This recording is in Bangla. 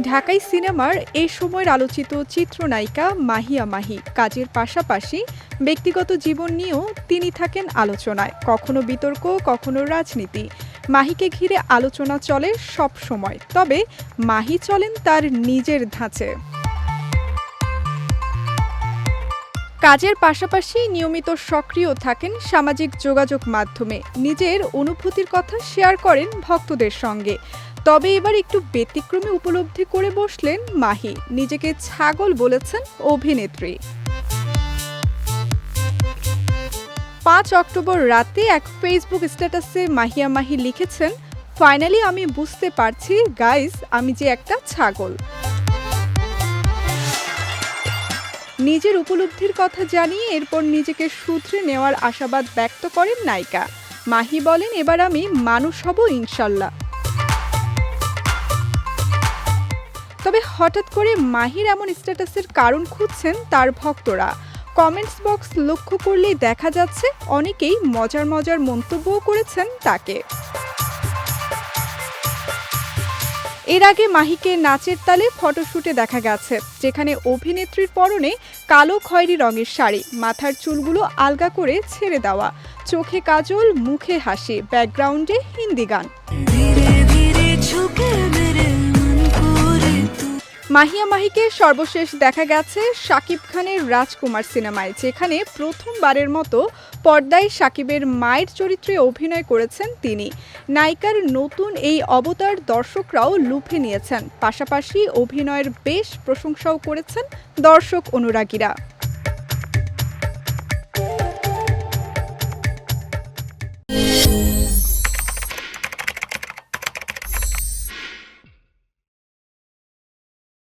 ঢাকাই সিনেমার এই সময়ের আলোচিত চিত্রনায়িকা মাহিয়া মাহি। কাজের পাশাপাশি ব্যক্তিগত জীবন নিয়েও তিনি থাকেন আলোচনায়। কখনো বিতর্ক, কখনো রাজনীতি। মাহিকে ঘিরে আলোচনা চলে সব সময়। তবে মাহি চলেন তার নিজের ধাঁচে। কাজের পাশাপাশি নিয়মিত সক্রিয় থাকেন সামাজিক যোগাযোগ মাধ্যমে। নিজের অনুভূতির কথা শেয়ার করেন ভক্তদের সঙ্গে। তবে এবার একটু ব্যতিক্রমে উপলব্ধি করে বসলেন মাহি। নিজেকে ছাগল বলেছেন অভিনেত্রী। পাঁচ অক্টোবর রাতে এক ফেসবুক স্ট্যাটাসে মাহিয়া মাহি লিখেছেন ফাইনালি আমি বুঝতে পারছি গাইস আমি যে একটা ছাগল। নিজের উপলব্ধির কথা জানিয়ে এরপর নিজেকে সূত্রে নেওয়ার আশাবাদ ব্যক্ত করেন নায়িকা। মাহি বলেন, এবার আমি মানুষ হব ইনশাল্লাহ। তবে হঠাৎ করে মাহির এমন স্ট্যাটাসের কারণ খুঁজছেন তার ভক্তরা। কমেন্টস বক্স লক্ষ্য করলেই দেখা যাচ্ছে অনেকেই মজার মজার মন্তব্যও করেছেন তাকে। এর আগে মাহিকে নাচের তালে ফটোশুটে দেখা গেছে, যেখানে অভিনেত্রীর পরনে কালো খয়েরি রঙের শাড়ি, মাথার চুলগুলো আলগা করে ছেড়ে দেওয়া, চোখে কাজল, মুখে হাসি, ব্যাকগ্রাউন্ডে হিন্দি গান। মাহিয়া মাহিকে সর্বশেষ দেখা গেছে শাকিব খানের রাজকুমার সিনেমায়, যেখানে প্রথমবারের মতো পর্দায় শাকিবের মায়ের চরিত্রে অভিনয় করেছেন তিনি। নায়িকার নতুন এই অবতার দর্শকরাও লুফে নিয়েছেন। পাশাপাশি অভিনয়ের বেশ প্রশংসাও করেছেন দর্শক অনুরাগীরা।